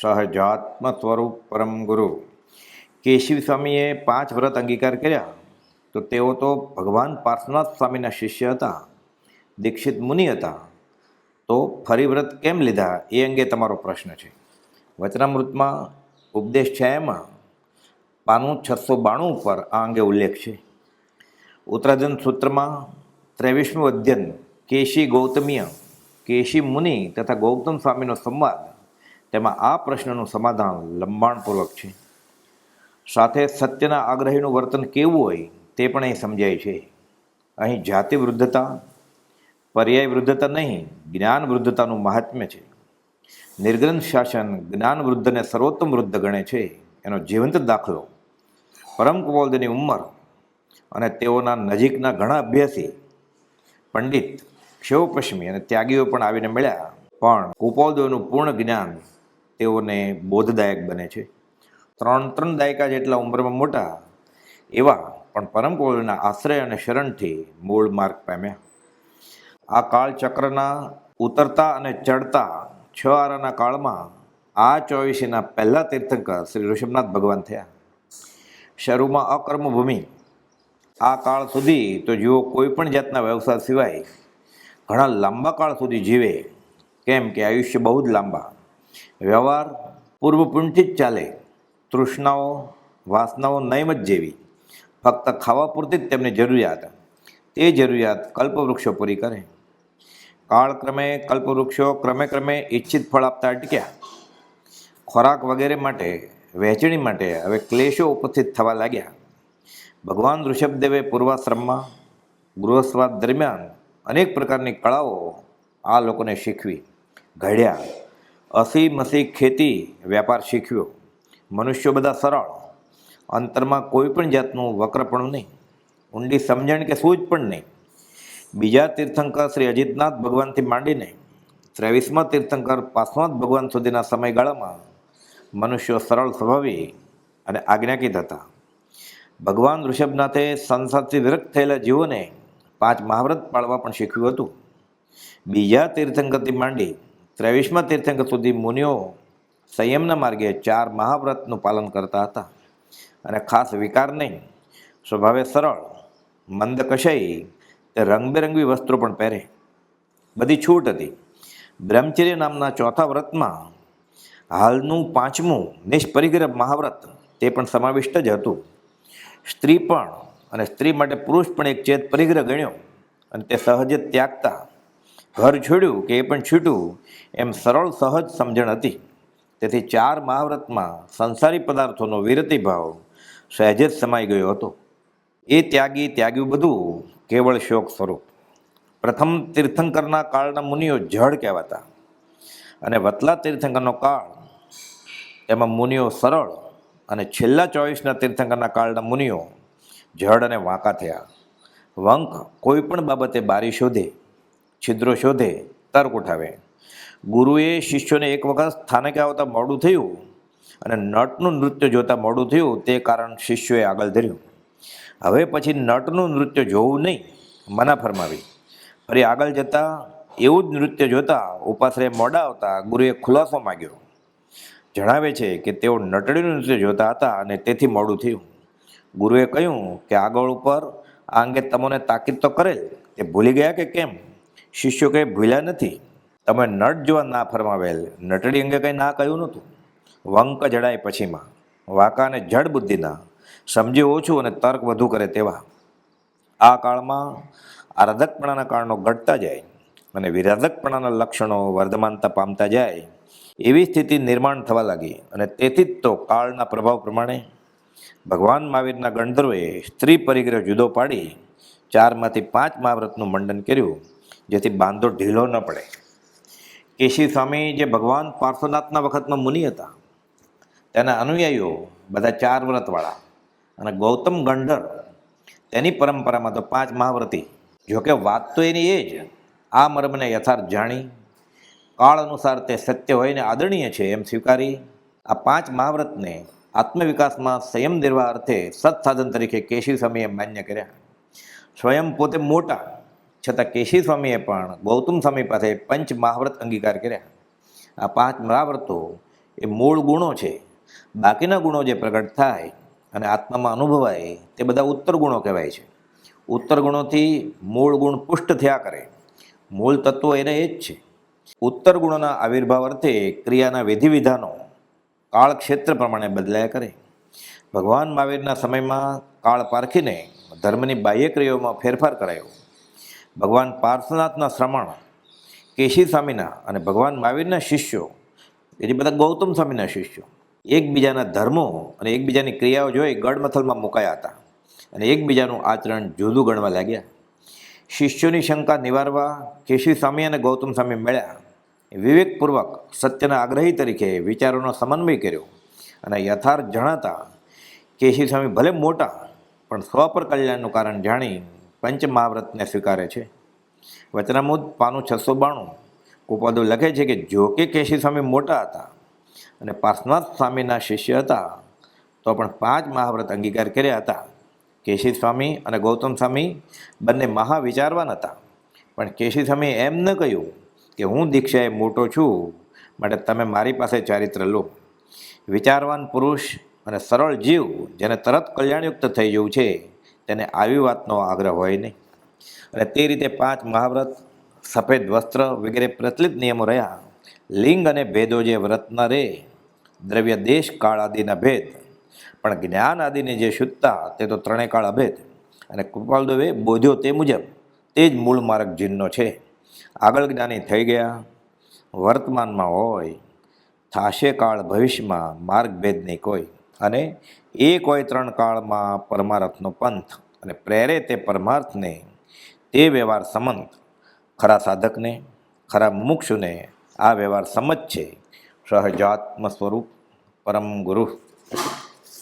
સહજાત્મ સ્વરૂપ પરમ ગુરુ. કેશવ સ્વામીએ પાંચ વ્રત અંગીકાર કર્યા. તો તેઓ તો ભગવાન પાર્શ્વનાથ સ્વામીના શિષ્ય હતા, દીક્ષિત મુનિ હતા. તો ફરી વ્રત કેમ લીધા? એ અંગે તમારો પ્રશ્ન છે. વચનામૃતમાં ઉપદેશ છાયામાં પાનું છસો બાણું ઉપર આ અંગે ઉલ્લેખ છે. ઉત્તરાધન સૂત્રમાં ત્રેવીસમું અધ્યયન, કેશી ગૌતમીય, કેશી મુનિ તથા ગૌતમ સ્વામીનો સંવાદ. તેમાં આ પ્રશ્નનું સમાધાન લંબાણપૂર્વક છે. સાથે સત્યના આગ્રહીનું વર્તન કેવું હોય તે પણ અહીં સમજાય છે. અહીં જાતિ વૃદ્ધતા પર્યાય વૃદ્ધતા નહીં, જ્ઞાન વૃદ્ધતાનું મહાત્મ્ય છે. નિર્ગ્રંથ શાસન જ્ઞાન વૃદ્ધને સર્વોત્તમ વૃદ્ધ ગણે છે. એનો જીવંત દાખલો. પરમ કુવોલદની ઉંમર અને તેઓના નજીકના ઘણા અભ્યાસી, પંડિત, ક્ષેવપશ્મી અને ત્યાગીઓ પણ આવીને મળ્યા. પણ કુપોલદેવનું પૂર્ણ જ્ઞાન તેઓને બોધદાયક બને છે. ત્રણ ત્રણ દાયકા જેટલા ઉંમરમાં મોટા, એવા પણ પરમ કુવોલના આશ્રય અને શરણથી મૂળ માર્ગ પામ્યા. આ કાળચક્રના ઉતરતા અને ચડતા છ આરાના કાળમાં આ ચોવીસીના પહેલા તીર્થંકર શ્રી ઋષભનાથ ભગવાન થયા. શરૂમાં અકર્મભૂમિ. આ કાળ સુધી તો જુઓ કોઈ પણ જાતના વ્યવસાય સિવાય ઘણા લાંબા કાળ સુધી જીવે. કેમ કે આયુષ્ય બહુ જ લાંબા. વ્યવહાર પૂર્વપુંઠિત ચાલે. તૃષ્ણાઓ, વાસનાઓ નૈમ જ જેવી. ફક્ત ખાવા પૂરતી જ તેમની જરૂરિયાત. તે જરૂરિયાત કલ્પવૃક્ષો પૂરી કરે. કાળક્રમે કલ્પવૃક્ષો ક્રમે ક્રમે ઈચ્છિત ફળ આપતા અટક્યા. ખોરાક વગેરે માટે, વહેંચણી માટે હવે ક્લેશો ઉપસ્થિત થવા લાગ્યા. ભગવાન ઋષભદેવે પૂર્વાશ્રમમાં, ગૃહસ્વાદ દરમિયાન અનેક પ્રકારની કળાઓ આ લોકોને શીખવી ઘડ્યા. અસી મસી ખેતી વ્યાપાર શીખ્યો. મનુષ્યો બધા સરળ. અંતરમાં કોઈ પણ જાતનું વક્રપણું નહીં. ઊંડી સમજણ કે સૂઝ પણ નહીં. બીજા તીર્થંકર શ્રી અજીતનાથ ભગવાનથી માંડીને ત્રેવીસમા તીર્થંકર પાર્શ્વનાથ ભગવાન સુધીના સમયગાળામાં મનુષ્યો સરળ સ્વભાવી અને આજ્ઞાકિત હતા. ભગવાન ઋષભનાથે સંસારથી વિરક્ત થયેલા જીવોને પાંચ મહાવ્રત પાળવા પણ શીખ્યું હતું. બીજા તીર્થંકરથી માંડી ત્રેવીસમા તીર્થંકર સુધી મુનિઓ સંયમના માર્ગે ચાર મહાવ્રતનું પાલન કરતા હતા. અને ખાસ વિકાર નહીં, સ્વભાવે સરળ, મંદ કશાઈ રંગબેરંગી વસ્ત્રો પણ પહેરે. બધી છૂટ હતી. બ્રહ્મચર્ય નામના ચોથા વ્રતમાં હાલનું પાંચમું નિષ્પરિગ્રહ મહાવ્રત તે પણ સમાવિષ્ટ જ હતું. સ્ત્રી પણ અને સ્ત્રી માટે પુરુષ પણ એક ચેત પરિગ્રહ ગણ્યો અને તે સહજ ત્યાગતા ઘર છોડ્યું કે એ પણ છૂટ્યું, એમ સરળ સહજ સમજણ હતી. તેથી ચાર મહાવ્રતમાં સંસારી પદાર્થોનો વિરતી ભાવ સહેજ જ સમાઈ ગયો હતો. એ ત્યાગી ત્યાગ્યું બધું કેવળ શોક સ્વરૂપ. પ્રથમ તીર્થંકરના કાળના મુનિઓ જળ કહેવાતા અને વતલા તીર્થંકરનો કાળ, એમાં મુનિઓ સરળ અને છેલ્લા ચોવીસના તીર્થંકરના કાળના મુનિઓ જડ અને વાંકા થયા. વંક કોઈ પણ બાબતે બારી શોધે છિદ્રો શોધે, તર્ક ઉઠાવે. ગુરુએ શિષ્યોને એક વખત સ્થાનકે આવતા મોડું થયું અને નટનું નૃત્ય જોતા મોડું થયું, તે કારણ શિષ્યોએ આગળ ધર્યું. હવે પછી નટનું નૃત્ય જોવું નહીં, મના ફરમાવી. ફરી આગળ જતાં એવું જ નૃત્ય જોતા ઉપાશ્રય મોડા આવતા ગુરુએ ખુલાસો માગ્યો. જણાવે છે કે તેઓ નટડીનું નૃત્ય જોતા હતા અને તેથી મોડું થયું. ગુરુએ કહ્યું કે આગળ ઉપર આ અંગે તમને તાકીદ તો કરેલ, તે ભૂલી ગયા કે કેમ? શિષ્યો કંઈ ભૂલ્યા નથી? તમે નટ જોવા ના ફરમાવેલ, નટડી અંગે કંઈ ના કહ્યું નહોતું? વંક જડાય પછીમાં વાકાને જડ બુદ્ધિના, સમજે ઓછું અને તર્ક વધુ કરે તેવા. આ કાળમાં આરાધકપણાના કારણો ઘટતા જાય અને વિરાધકપણાના લક્ષણો વર્ધમાનતા પામતા જાય. એવી સ્થિતિ નિર્માણ થવા લાગી અને તેથી જ તો કાળના પ્રભાવ પ્રમાણે ભગવાન મહાવીરના ગણધર્વે સ્ત્રી પરિગ્રહ જુદો પાડી ચારમાંથી પાંચ મહાવ્રતનું મંડન કર્યું, જેથી બાંધો ઢીલો ન પડે. કેશી સ્વામી જે ભગવાન પાર્શ્વનાથના વખતમાં મુનિ હતા, તેના અનુયાયીઓ બધા ચાર વ્રતવાળા અને ગૌતમ ગંડર, તેની પરંપરામાં તો પાંચ મહાવ્રતી. જોકે વાત તો એની એ જ, આ મર્મને યથાર્થ જાણી, કાળ અનુસાર તે સત્ય હોઈને આદરણીય છે એમ સ્વીકારી, આ પાંચ મહાવ્રતને આત્મવિકાસમાં સંયમ નિર્વાહ અર્થે સત્સાધન તરીકે કેશી સ્વામીએ માન્ય કર્યા. સ્વયં પોતે મોટા, છતાં કેશી સ્વામીએ પણ ગૌતમ સ્વામી પાસે પંચ મહાવ્રત અંગીકાર કર્યા. આ પાંચ મહાવ્રતો એ મૂળ ગુણો છે. બાકીના ગુણો જે પ્રગટ થાય અને આત્મામાં અનુભવાય તે બધા ઉત્તર ગુણો કહેવાય છે. ઉત્તર ગુણોથી મૂળ ગુણ પુષ્ટ થયા કરે. મૂળ તત્વો એને એ જ છે. ઉત્તર ગુણોના આવિર્ભાવ અર્થે ક્રિયાના વિધિવિધાનો કાળક્ષેત્ર કાળ ક્ષેત્ર પ્રમાણે બદલાયા કરે. ભગવાન મહાવીરના સમયમાં કાળ પારખીને ધર્મની બાહ્ય ક્રિયાઓમાં ફેરફાર કરાયો. ભગવાન પાર્થનાથના શ્રમણ, કેશી સ્વામીના અને ભગવાન મહાવીરના શિષ્યો એટલે બધા ગૌતમ સ્વામીના શિષ્યો, એકબીજાના ધર્મો અને એકબીજાની ક્રિયાઓ જોઈ ગડમથલમાં મુકાયા હતા અને એકબીજાનું આચરણ જુદું ગણવા લાગ્યા. શિષ્યોની શંકા નિવારવા કેશી સ્વામી અને ગૌતમ સ્વામી મળ્યા. વિવેકપૂર્વક સત્યના આગ્રહી તરીકે વિચારોનો સમન્વય કર્યો અને યથાર્થ જણાતા, કેશી સ્વામી ભલે મોટા પણ સ્વ પર કલ્યાણનું કારણ જાણી પંચ મહાવ્રતને સ્વીકારે છે. વચનામુદ પાનું છસો બાણું. કુપાદો લખે છે કે, જો કે કેશી સ્વામી મોટા હતા અને પાર્શ્વનાથ સ્વામીના શિષ્ય હતા, તો પણ પાંચ મહાવ્રત અંગીકાર કર્યા હતા. કેશી સ્વામી અને ગૌતમ સ્વામી બંને મહાવિચારવાન હતા. પણ કેશી સ્વામીએ એમ ન કહ્યું કે, હું દીક્ષાએ મોટો છું, માટે તમે મારી પાસે ચારિત્ર લો. વિચારવાન પુરુષ અને સરળ જીવ જેને તરત કલ્યાણયુક્ત થઈ જવું છે, તેને આવી વાતનો આગ્રહ હોય નહીં. અને તે રીતે પાંચ મહાવ્રત, સફેદ વસ્ત્ર વગેરે પ્રચલિત નિયમો રહ્યા. લિંગ અને ભેદો જે વ્રતના રે, દ્રવ્ય દેશ કાળ આદિના ભેદ. પણ જ્ઞાન આદિની જે શુદ્ધતા, તે તો ત્રણેય કાળ અભેદ. અને કૃપાલદેવે બોધ્યો તે મુજબ, તે જ મૂળ માર્ગ જીનનો છે. આગળ જ્ઞાની થઈ ગયા. વર્તમાનમાં હોય, થાશે કાળ ભવિષ્યમાં માર્ગ ભેદ નહીં કોઈ. અને એ કોઈ ત્રણ કાળમાં પરમાર્થનો પંથ અને પ્રેરે તે પરમાર્થને તે વ્યવહાર સમંત. ખરા સાધકને, ખરા મુમુક્ષુને આ વ્યવહાર સમજ છે. સહજાત્મ સ્વરૂપ પરમ ગુરુ.